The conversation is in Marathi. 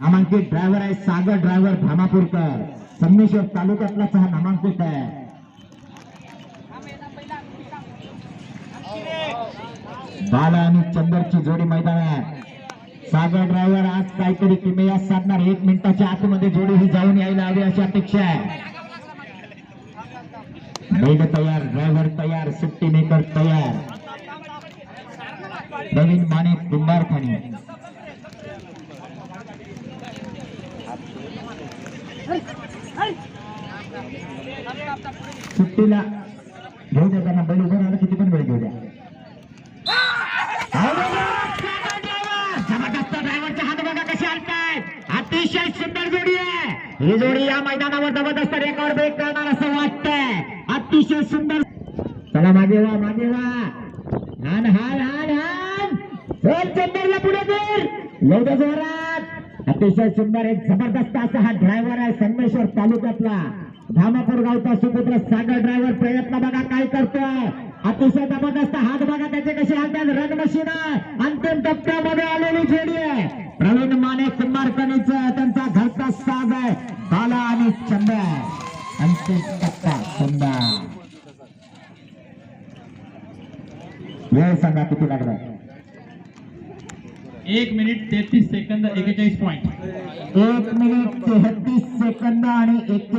नामांकित ड्रायव्हर आहे सागर ड्रायव्हर धामापूरकर संमेश्वर तालुक्यातलाच हा नामांकित आहे. बाला आणि चंदरची जोडी मैदानात सागर ड्रायव्हर आज काहीतरी किमया साधणार. एक मिनिटाच्या आतमध्ये जोडी ही जाऊन यायला हवी अशी अपेक्षा आहे. बैल तयार ड्रायव्हर तयार सुट्टी मेकर तयार. नवीन माने कुंभारखानी सुट्टीला घेऊ द्या त्यांना बैल उभं राहिलं किती पण वेळ घेऊ द्या. जबरदस्त ड्रायव्हरचे हात बघा कसे हलताय अतिशय सुंदर जोडी आहे. ही जोडी या मैदानावर जबरदस्त रेकॉर्ड ब्रेक करणार असं वाटतंय. अतिशय सुंदर. चला मागे वा मागे वा. हान हान हान हान. चंदरला पुढे कर लवकर जोरात. अतिशय सुंदर एक जबरदस्त असा हा ड्रायव्हर आहे संगमेश्वर तालुक्यातला. धामापूर गावचा सुपुत्र सागर ड्रायव्हर प्रयत्न बघा काय करतोय. अतिशय जबरदस्त हात बघा त्याचे कसे हातात रन मशीन अंतिम टप्प्यामध्ये आलेली खेळी आहे. प्रवीण माने कुंभारकणीच त्यांचा घरचा साज आहे. बाला आणि चंद. अंतिम टप्पा चंद. वेळ सांगा किती लागला? एक मिनिट तेहतीस सेकंद एकेचाळीस पॉईंट एक मिनिट तेहतीस सेकंद आणि एक